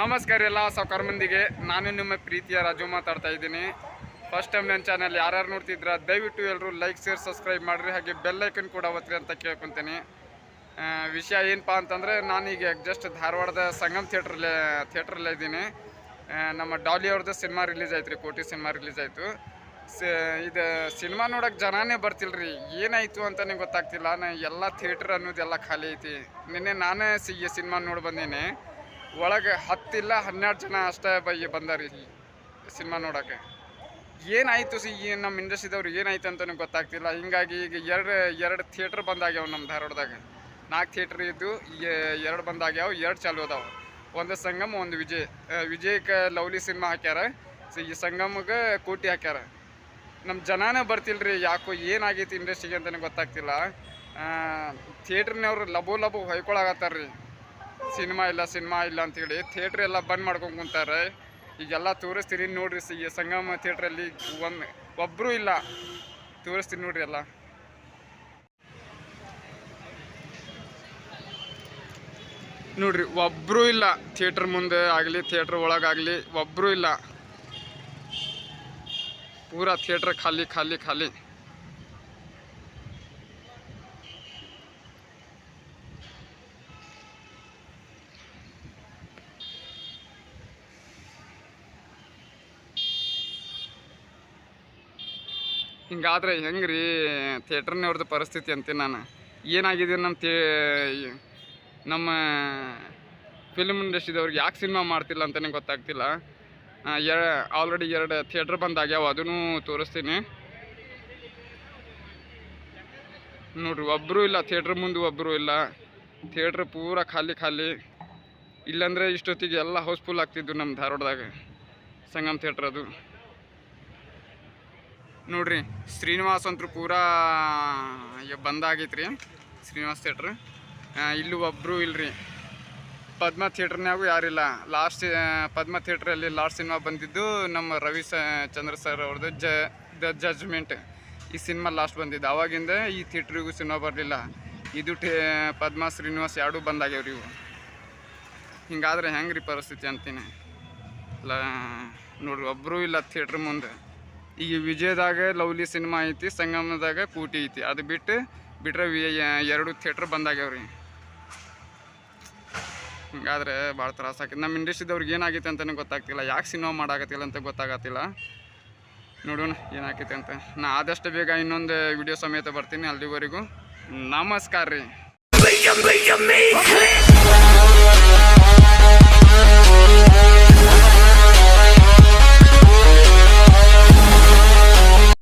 ನಮಸ್ಕಾರ ಎಲ್ಲ ಸಾವುಕಾರ ಮಂದಿಗೆ ನಾನು ನಿಮ್ಮ ಪ್ರೀತಿಯ ರಾಜು ಮಾತಾಡ್ತಾ ಇದ್ದೀನಿ. ಫಸ್ಟ್ ಟೈಮ್ ನನ್ನ ಚಾನಲ್ ಯಾರ್ಯಾರು ನೋಡ್ತಿದ್ರ ದಯವಿಟ್ಟು ಎಲ್ಲರೂ ಲೈಕ್ ಶೇರ್ ಸಬ್ಸ್ಕ್ರೈಬ್ ಮಾಡಿರಿ. ಹಾಗೆ ಬೆಲ್ಲೈಕನ್ ಕೂಡ ಒತ್ತಿರಿ ಅಂತ ಕೇಳ್ಕೊತೀನಿ. ವಿಷಯ ಏನಪ್ಪ ಅಂತಂದರೆ ನಾನೀಗ ಜಸ್ಟ್ ಧಾರವಾಡದ ಸಂಗಮ್ ಥಿಯೇಟ್ರಲ್ಲೇ ಥಿಯೇಟ್ರಲ್ಲೇ ಇದ್ದೀನಿ. ನಮ್ಮ ಡಾಲಿ ಅವ್ರದ್ದು ಸಿನಿಮಾ ರಿಲೀಸ್ ಆಯ್ತು ರೀ ಕೋಟಿ ಸಿನಿಮಾ ರಿಲೀಸ್ ಆಯಿತು. ಇದು ಸಿನಿಮಾ ನೋಡೋಕೆ ಜನಾನೇ ಬರ್ತಿಲ್ರಿ. ಏನಾಯಿತು ಅಂತ ನನಗೆ ಗೊತ್ತಾಗ್ತಿಲ್ಲ. ನಾನು ಎಲ್ಲ ಥಿಯೇಟ್ರ್ ಅನ್ನೋದೆಲ್ಲ ಖಾಲಿ ಐತಿ. ನಿನ್ನೆ ನಾನೇ ಸಿ ಸಿನಿಮಾ ನೋಡಿ ಬಂದೀನಿ. ಒಳಗೆ ಹತ್ತಿಲ್ಲ, ಹನ್ನೆರಡು ಜನ ಅಷ್ಟೇ ಬೈ ಬಂದಾರಿ ಸಿನಿಮಾ ನೋಡೋಕ್ಕೆ. ಏನಾಯಿತು ಸಿ, ಈ ನಮ್ಮ ಇಂಡಸ್ಟ್ರಿದವ್ರು ಏನಾಯ್ತು ಅಂತಲೂ ಗೊತ್ತಾಗ್ತಿಲ್ಲ. ಹಿಂಗಾಗಿ ಈಗ ಎರಡು ಎರಡು ಥಿಯೇಟ್ರ್ ಬಂದಾಗ್ಯಾವ ನಮ್ಮ ಧಾರವಾಡದಾಗ. ನಾಲ್ಕು ಥಿಯೇಟ್ರ್ ಇದ್ದು ಎರಡು ಬಂದಾಗ್ಯಾವ, ಎರಡು ಚಾಲು ಅದಾವ. ಒಂದು ಸಂಗಮ್, ಒಂದು ವಿಜಯ್. ವಿಜಯ್ಗೆ ಲವ್ಲಿ ಸಿನಿಮಾ ಹಾಕ್ಯಾರ. ಸಿ, ಈ ಸಂಗಮ್ಗೆ ಕೋಟಿ ಹಾಕ್ಯಾರ. ನಮ್ಮ ಜನಾನೇ ರೀ ಯಾಕೋ ಏನಾಗೈತಿ ಇಂಡಸ್ಟ್ರಿಗೆ ಅಂತಲೇ ಗೊತ್ತಾಗ್ತಿಲ್ಲ. ಥಿಯೇಟ್ರ್ನವ್ರು ಲಬು ಲಬು ಹೊಯ್ಕೊಳಗತ್ತಾರ್ರಿ ಸಿನಿಮಾ ಇಲ್ಲ ಸಿನಿಮಾ ಇಲ್ಲ ಅಂತೇಳಿ ಥಿಯೇಟ್ರ್ ಎಲ್ಲ ಬಂದ್ ಮಾಡ್ಕೊಂಡು ಕುಂತಾರೆ. ಈಗೆಲ್ಲ ತೋರಿಸ್ತೀನಿ ನೋಡ್ರಿ ಸಿ ಸಂಗಮ ಥಿಯೇಟ್ರಲ್ಲಿ ಒಂದು ಒಬ್ರು ಇಲ್ಲ. ತೋರಿಸ್ತೀನಿ ನೋಡ್ರಿ ಎಲ್ಲ. ನೋಡ್ರಿ, ಒಬ್ರು ಇಲ್ಲ ಥಿಯೇಟ್ರ್ ಮುಂದೆ ಆಗಲಿ, ಥಿಯೇಟ್ರ್ ಒಳಗಾಗಲಿ ಒಬ್ರು ಇಲ್ಲ. ಪೂರಾ ಥಿಯೇಟ್ರ್ ಖಾಲಿ ಖಾಲಿ ಖಾಲಿ. ಹಿಂಗಾದ್ರೆ ಹೆಂಗ್ರಿ ಥಿಯೇಟ್ರ್ನವ್ರದ್ದು ಪರಿಸ್ಥಿತಿ ಅಂತೀನಿ ನಾನು. ಏನಾಗಿದೆ ನಮ್ಮ ಥೇ, ನಮ್ಮ ಫಿಲ್ಮ್ ಇಂಡಸ್ಟ್ರಿದವ್ರಿಗೆ ಯಾಕೆ ಸಿನಿಮಾ ಮಾಡ್ತಿಲ್ಲ ಅಂತಲೇ ಗೊತ್ತಾಗ್ತಿಲ್ಲ. ಎರ ಆಲ್ರೆಡಿ ಎರಡು ಥಿಯೇಟ್ರ್ ಬಂದಾಗ್ಯಾವ, ಅದನ್ನು ತೋರಿಸ್ತೀನಿ. ನೋಡ್ರಿ ಒಬ್ಬರೂ ಇಲ್ಲ, ಥಿಯೇಟ್ರ್ ಮುಂದೆ ಒಬ್ಬರೂ ಇಲ್ಲ. ಥಿಯೇಟ್ರ್ ಪೂರ ಖಾಲಿ ಖಾಲಿ. ಇಲ್ಲಾಂದರೆ ಇಷ್ಟೊತ್ತಿಗೆ ಎಲ್ಲ ಹೌಸ್ಫುಲ್ ಆಗ್ತಿದ್ದು ನಮ್ಮ ಧಾರವಾಡದಾಗ, ಸಂಗಮ್ ಥಿಯೇಟ್ರ್ ಅದು. ನೋಡ್ರಿ, ಶ್ರೀನಿವಾಸ್ ಅಂತೂ ಪೂರಾ ಈಗ ಬಂದಾಗೈತ್ರಿ. ಶ್ರೀನಿವಾಸ್ ಥಿಯೇಟ್ರ್. ಇಲ್ಲೂ ಒಬ್ಬರು ಇಲ್ರಿ. ಪದ್ಮ ಥಿಯೇಟ್ರ್ನ್ಯಾಗೂ ಯಾರಿಲ್ಲ. ಲಾಸ್ಟ್ ಪದ್ಮ ಥಿಯೇಟ್ರಲ್ಲಿ ಲಾಸ್ಟ್ ಸಿನಿಮಾ ಬಂದಿದ್ದು ನಮ್ಮ ರವಿ ಚಂದ್ರ ಸರ್ ಅವ್ರದ್ದು ಜ, ದ ಜಜ್ಮೆಂಟ್. ಈ ಸಿನಿಮಾ ಲಾಸ್ಟ್ ಬಂದಿದ್ದು. ಆವಾಗಿಂದ ಈ ಥಿಯೇಟ್ರಿಗೂ ಸಿನಿಮಾ ಬರಲಿಲ್ಲ. ಇದು ಟೇ, ಪದ್ಮ, ಶ್ರೀನಿವಾಸ್ ಎರಡೂ ಬಂದಾಗ್ಯಾವ್ರಿ ಇವು. ಹಿಂಗಾದ್ರೆ ಹೆಂಗ್ರಿ ಪರಿಸ್ಥಿತಿ ಅಂತೀನಿ. ಲ, ನೋಡ್ರಿ ಒಬ್ಬರೂ ಇಲ್ಲ ಥಿಯೇಟ್ರ್ ಮುಂದೆ. ಈಗ ವಿಜಯದಾಗ ಲವ್ಲಿ ಸಿನಿಮಾ ಐತಿ, ಸಂಗಮದಾಗ ಕೂಟಿ ಐತಿ. ಅದು ಬಿಟ್ಟು ಬಿಟ್ರೆ ಎರಡು ಥಿಯೇಟ್ರ್ ಬಂದಾಗ್ಯಾವ್ರಿ ಹಿಂಗಾದ್ರೆ ಭಾಳ ತ್ರಾಸ ಆಕೈತಿ. ನಮ್ಮ ಇಂಡಸ್ಟ್ರಿದವ್ರಿಗೆ ಏನಾಗೈತೆ ಅಂತಲೇ ಗೊತ್ತಾಗ್ತಿಲ್ಲ. ಯಾಕೆ ಸಿನಿಮಾ ಮಾಡಾಕತ್ತಿಲ್ಲ ಅಂತ ಗೊತ್ತಾಗತ್ತಿಲ್ಲ. ನೋಡೋಣ ಏನಾಕೈತೆ ಅಂತ. ನಾ ಆದಷ್ಟು ಬೇಗ ಇನ್ನೊಂದು ವಿಡಿಯೋ ಸಮೇತ ಬರ್ತೀನಿ ಅಲ್ಲಿವರೆಗೂ. ನಮಸ್ಕಾರ ರೀ.